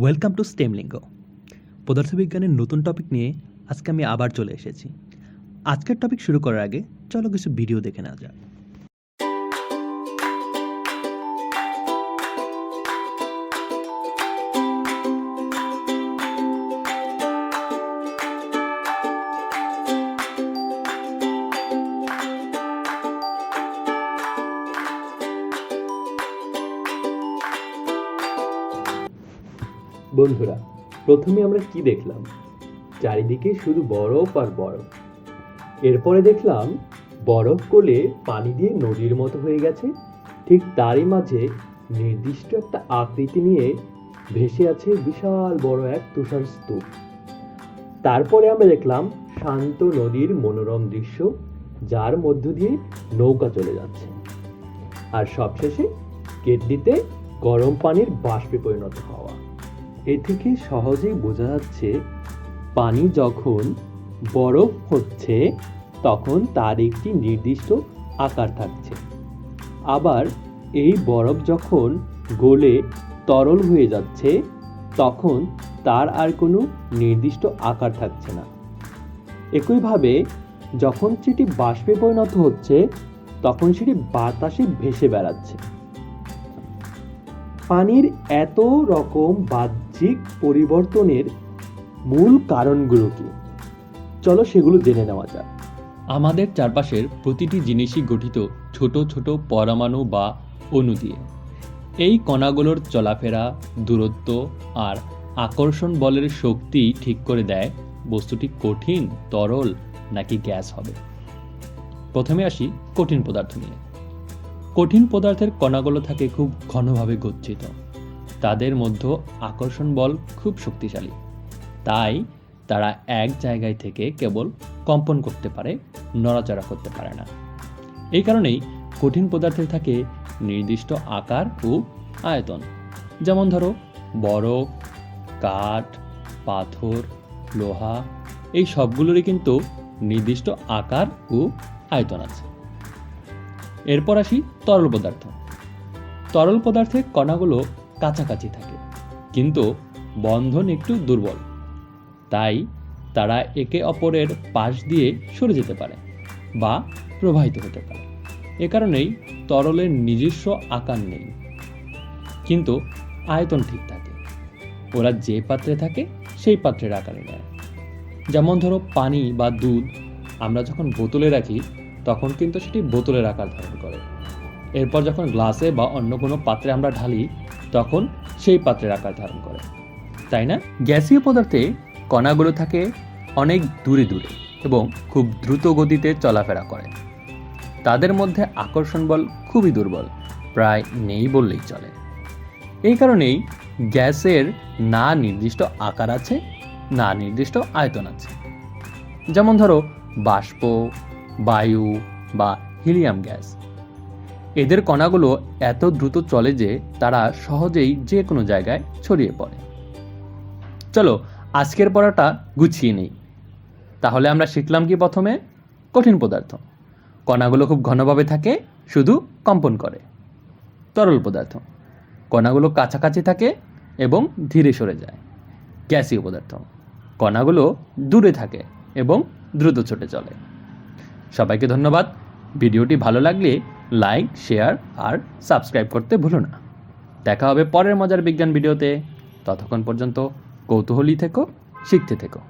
Welcome to স্টেমলিঙ্গ পদার্থবিজ্ঞানের নতুন topic নিয়ে আজকে আমি আবার চলে এসেছি। আজকের টপিক শুরু করার আগে চলো কিছু ভিডিও দেখে নেওয়া যাক। বন্ধুরা, প্রথমে আমরা কি দেখলাম? চারিদিকে শুধু বরফ আর বরফ। এরপরে দেখলাম, বরফ কোলে পানি দিয়ে নদীর মতো হয়ে গেছে। ঠিক তারই মাঝে নির্দিষ্ট একটা আকৃতি নিয়ে ভেসে আছে বিশাল বড় এক তুষার স্তূপ। তারপরে আমরা দেখলাম, শান্ত নদীর মনোরম দৃশ্য, যার মধ্য দিয়ে নৌকা চলে যাচ্ছে। আর সবশেষে, কেটলিতে গরম পানির বাষ্পে পরিণত হওয়া। এ থেকে সহজেই বোঝা যাচ্ছে, পানি যখন বরফ হচ্ছে, তখন তার একটি নির্দিষ্ট আকার থাকছে। আবার এই বরফ যখন গলে তরল হয়ে যাচ্ছে, তখন তার আর কোনো নির্দিষ্ট আকার থাকছে না। একইভাবে যখন সেটি বাষ্পে পরিণত হচ্ছে, তখন সেটি বাতাসে ভেসে বেড়াচ্ছে। পানির এত রকম বাহ্যিক পরিবর্তনের মূল কারণগুলো কি? চলো সেগুলো জেনে নেওয়া যাক। আমাদের চারপাশের প্রতিটি জিনিসই গঠিত ছোট ছোট পরমাণু বা অণু দিয়ে। এই কণাগুলোর চলাফেরা, দূরত্ব আর আকর্ষণ বলের শক্তি ঠিক করে দেয় বস্তুটি কঠিন, তরল নাকি গ্যাস হবে। প্রথমে আসি কঠিন পদার্থ নিয়ে। কঠিন পদার্থের কণাগুলো থাকে খুব ঘনভাবে গচ্ছিত। তাদের মধ্যে আকর্ষণ বল খুব শক্তিশালী। তাই তারা এক জায়গায় থেকে কেবল কম্পন করতে পারে, নড়াচড়া করতে পারে না। এই কারণেই কঠিন পদার্থের থাকে নির্দিষ্ট আকার ও আয়তন। যেমন ধরো বরফ কাঠ, পাথর, লোহা, এই সবগুলোরই কিন্তু নির্দিষ্ট আকার ও আয়তন আছে। এরপর আসি তরল পদার্থ। তরল পদার্থের কণাগুলো কাছাকাছি থাকে। কিন্তু বন্ধন একটু দুর্বল। তাই তারা একে অপরের পাশ দিয়ে সরে যেতে পারে বা প্রবাহিত হতে পারে। এ কারণেই তরলের নিজস্ব আকার নেই। কিন্তু আয়তন ঠিক থাকে। ওরা যে পাত্রে থাকে, সেই পাত্রের আকারে নেয়। যেমন ধরো পানি বা দুধ, আমরা যখন বোতলে রাখি, তখন কিন্তু সেটি বোতলের আকার ধারণ করে। এরপর যখন গ্লাসে বা অন্য কোনো পাত্রে আমরা ঢালি তখন সেই পাত্রের আকার ধারণ করে। তাই না? গ্যাসীয় পদার্থে কণাগুলো থাকে অনেক দূরে দূরে এবং খুব দ্রুত গতিতে চলাফেরা করে। তাদের মধ্যে আকর্ষণ বল খুবই দুর্বল, প্রায় নেই বললেই চলে। এই কারণেই গ্যাসের না নির্দিষ্ট আকার আছে, না নির্দিষ্ট আয়তন আছে। যেমন ধরো, বাষ্প, বায়ু বা হিলিয়াম গ্যাস। এদের কণাগুলো এত দ্রুত চলে যে তারা সহজেই যে কোনো জায়গায় ছড়িয়ে পড়ে। চলো, আজকের পড়াটা গুছিয়ে নেই। তাহলে আমরা শিখলাম কি প্রথমে? কঠিন পদার্থ। কণাগুলো খুব ঘনভাবে থাকে, শুধু কম্পন করে। তরল পদার্থ। কণাগুলো কাছাকাছি থাকে এবং ধীরে সরে যায়। গ্যাসীয় পদার্থ। কণাগুলো দূরে থাকে এবং দ্রুত ছুটে চলে। সবাইকে ধন্যবাদ। ভিডিওটি ভালো লাগলে লাইক, শেয়ার আর সাবস্ক্রাইব করতে ভুলো না। দেখা হবে পরের মজার বিজ্ঞান ভিডিওতে। ততক্ষণ পর্যন্ত কৌতূহলী থেকো, শিখতে থেকো।